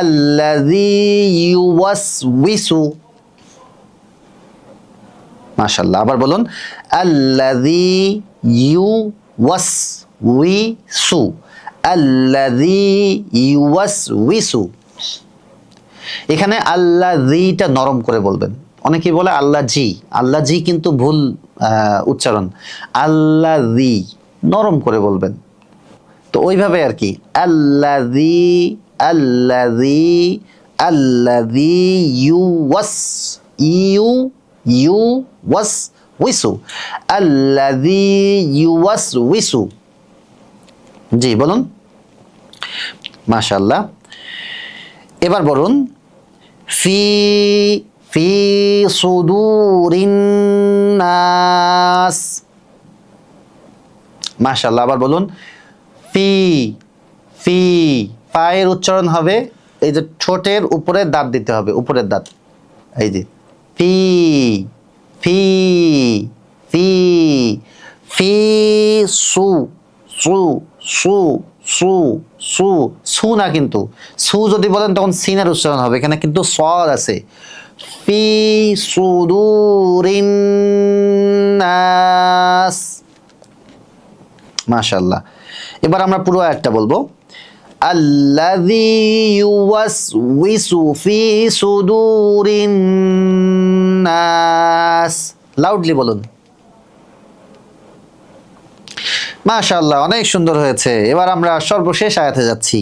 আল্লাযী ইউওয়াসউইসু মাশাআল্লাহ, আবার বলুন, আল্লাযী ইউওয়াসউইসু আল্লাযী ইউওয়াসউইসু এখানে আল্লাহ নরম করে বলবেন। অনেকেই বলে আল্লাহ জি আল্লাহ জি কিন্তু ভুল উচ্চারণ। আল্লাহ নরম করে বলবেন। তো ওইভাবে আর কি, আল্লাযী ইউ ওয়াস ইউ ইউ ওয়াস উইসু ইউ ওয়াস উইসু। জি, বলুন। মাশাআল্লাহ। এবার বলুন, ফি ফি সুদুরিন নাস। মাশাআল্লাহ, আবার বলুন, ফি ফি পায়ের উচ্চারণ হবে, এই যে ঠোঁটের উপরে দাঁত দিতে হবে, উপরের দাঁত। এই যে, ফি ফি ফি ফি, সু সু সু সু সু সু না কিন্তু, সু যদি বলেন তখন সিনের উচ্চারণ হবে, এখানে কিন্তু সর আছে। ফি সুদুরিন নাস। মাশাল্লাহ এবার আমরা পুরো একটা বলব। আল্লাযী ইউওয়াসউইসু ফি সুদুরিন নাস। লাউডলি বলুন। মাশাআল্লাহ, অনেক সুন্দর হয়েছে। এবার আমরা সর্বশেষ আয়াতে যাচ্ছি।